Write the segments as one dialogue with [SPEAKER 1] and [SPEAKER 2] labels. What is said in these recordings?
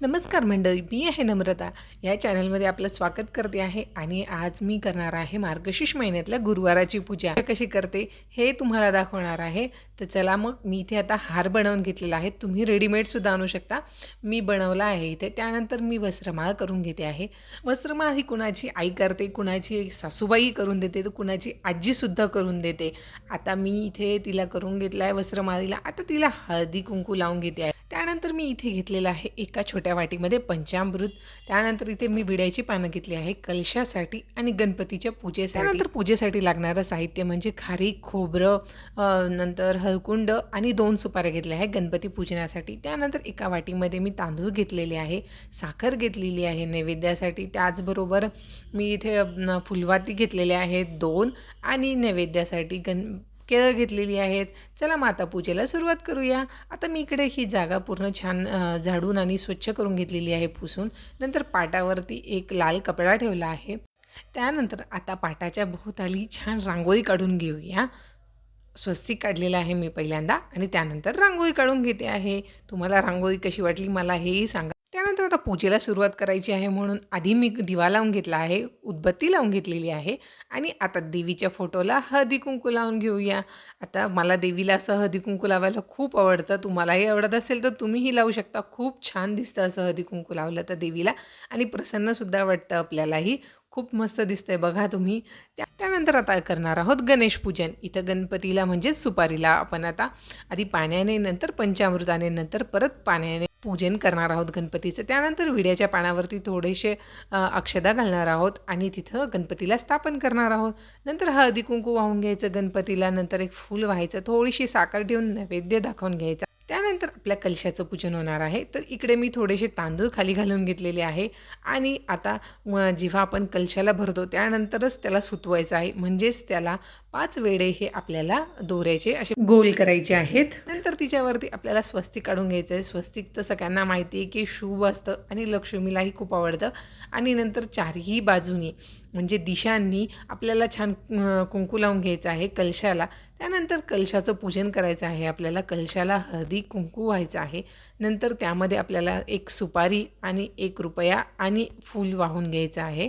[SPEAKER 1] नमस्कार मंडळी मी आहे नम्रता. या चॅनलमध्ये आपलं स्वागत करते आहे आणि आज मी करणार आहे मार्गशीर्ष महिन्यातल्या गुरुवाराची पूजा. कशी करते हे तुम्हाला दाखवणार आहे. तर चला मग मी इथे आता हार बनवून घेतलेला आहे. तुम्ही रेडीमेडसुद्धा आणू शकता. मी बनवला आहे इथे. त्यानंतर मी वस्त्रमाळ करून घेते आहे. वस्त्रमाळ ही कुणाची आई करते कुणाची सासूबाई करून देते तर कुणाची आजीसुद्धा करून देते. आता मी इथे तिला करून घेतला आहे वस्त्रमाळीला. आता तिला हळदी कुंकू लावून घेते आहे. त्यानंतर मी इथे घेतलेलं आहे एका छोट्या वाटीमध्ये पंचामृत. त्यानंतर इथे मी विड्याची पानं घेतली आहे कलशासाठी आणि गणपतीच्या पूजेसाठी. त्यानंतर पूजेसाठी लागणारं साहित्य म्हणजे खारी खोबरं नंतर हळकुंड आणि दोन सुपाऱ्या घेतल्या आहे गणपती पूजनासाठी. त्यानंतर एका वाटीमध्ये मी तांदूळ घेतलेले आहे साखर घेतलेली आहे नैवेद्यासाठी. त्याचबरोबर मी इथे फुलवाती घेतलेल्या आहेत दोन आणि नैवेद्यासाठी गण केळं घेतलेली आहेत. चला माता पूजेला सुरुवात करूया. आता मी इकडे ही जागा पूर्ण छान झाडून आणि स्वच्छ करून घेतलेली आहे पुसून. नंतर पाटावरती एक लाल कपडा ठेवला आहे. त्यानंतर आता पाटाच्या भोवताली छान रांगोळी काढून घेऊया. स्वस्तिक काढलेलं आहे मी पहिल्यांदा आणि त्यानंतर रांगोळी काढून घेते आहे. तुम्हाला रांगोळी कशी वाटली मला हेही सांगा. त्यानंतर आता पूजेला सुरुवात करायची आहे म्हणून आधी मी दिवा लावून घेतला आहे उदबत्ती लावून घेतलेली आहे आणि आता देवीच्या फोटोला हळदी कुंकू लावून घेऊया. आता मला देवीला असं हळदी कुंकू लावायला खूप आवडतं. तुम्हालाही आवडत असेल तर तुम्हीही लावू शकता. खूप छान दिसतं असं हळदी कुंकू लावलं तर देवीला आणि प्रसन्नसुद्धा वाटतं आपल्यालाही. खूप मस्त दिसतंय बघा तुम्ही. त्या त्यानंतर आता करणार आहोत गणेश पूजन. इथं गणपतीला म्हणजेच सुपारीला आपण आता आधी पाण्याने नंतर पंचामृताने नंतर परत पाण्याने पूजन करणार आहोत गणपतीचं. त्यानंतर विड्याच्या पानावरती थोडेसे अक्षदा घालणार आहोत आणि तिथं गणपतीला स्थापन करणार आहोत. नंतर हळदी कुंकू वाहून घ्यायचं गणपतीला नंतर एक फूल व्हायचं थोडीशी साखर ठेवून नैवेद्य दाखवून घ्यायचा. त्यानंतर आपल्या कलशाचं पूजन होणार आहे. तर इकडे मी थोडेसे तांदूळ खाली घालून घेतलेले आहे आणि आता जेव्हा आपण कलशाला भरतो त्यानंतरच त्याला सुतवायचं आहे. म्हणजेच त्याला पाच वेळे हे आपल्याला दोऱ्याचे असे गोल करायचे आहेत. नंतर तिच्यावरती आपल्याला स्वस्तिक काढून घ्यायचं आहे. स्वस्तिक तर सगळ्यांना माहिती आहे की शुभ असतं आणि लक्ष्मीलाही खूप आवडतं. आणि नंतर चारही बाजूनी म्हणजे दिशांनी आपल्याला छान कुंकू लावून घ्यायचं आहे कलशाला. त्यानंतर कलशाचं पूजन करायचं आहे आपल्याला. कलशाला हळदी कुंकू व्हायचं आहे. नंतर त्यामध्ये आपल्याला एक सुपारी आणि एक रुपया आणि फूल वाहून घ्यायचं आहे.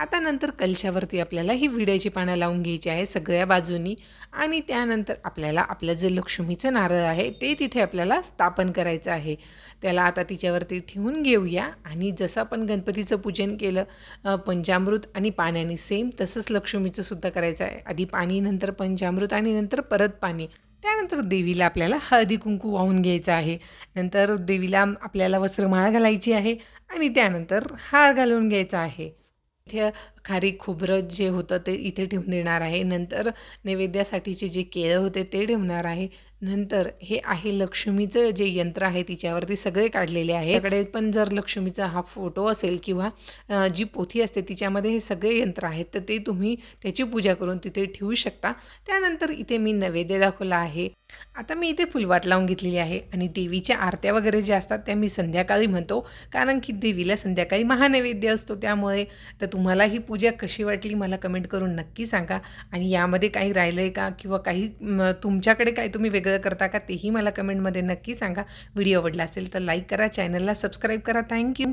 [SPEAKER 1] आता नंतर कलशावरती आपल्याला ही विड्याची पानं लावून घ्यायची आहे सगळ्या बाजूनी. आणि त्यानंतर आपल्याला आपलं जे लक्ष्मीचं नारळ आहे ते तिथे आपल्याला स्थापन करायचं आहे. त्याला आता तिच्यावरती ठेवून घेऊया. आणि जसं आपण गणपतीचं पूजन केलं पंचामृत आणि पाण्याने सेम तसंच लक्ष्मीचं सुद्धा करायचं आहे. आधी पाणी नंतर पंचामृत आणि नंतर परत पाणी. त्यानंतर देवीला आपल्याला हळदी कुंकू वाहून घ्यायचं आहे. नंतर देवीला आपल्याला वस्त्रमाळा घालायची आहे. आणि त्यानंतर हार घालून घ्यायचा आहे. इथे खारी खोबरं जे होतं ते इथे ठेवून देणार आहे. नंतर नैवेद्यासाठीचे जे केळं होते ते ठेवणार आहे. नंतर हे आहे लक्ष्मीचं जे यंत्र आहे तिच्यावरती सगळे काढलेले आहे त्याकडे पण जर लक्ष्मीचा हा फोटो असेल किंवा जी पोथी असते तिच्यामध्ये हे सगळे यंत्र आहेत तर ते तुम्ही त्याची पूजा करून तिथे ठेवू शकता. त्यानंतर इथे मी नैवेद्य दाखवला आहे. आता मी इथे फुलवात लावून घेतलेली आहे आणि देवीच्या आरत्या वगैरे ज्या असतात त्या मी संध्याकाळी म्हणतो. कारण की देवीला संध्याकाळी महानैवेद्य असतो त्यामुळे. तर तुम्हाला ही पूजा कशी वाटली मला कमेंट करून नक्की सांगा. आणि यामध्ये काही राहिलं आहे का? किंवा काही तुमच्याकडे काही तुम्ही वेगळं करता का? तेही मला कमेंटमध्ये नक्की सांगा. व्हिडिओ आवडला असेल तर लाईक करा चॅनलला सबस्क्राईब करा. थँक्यू.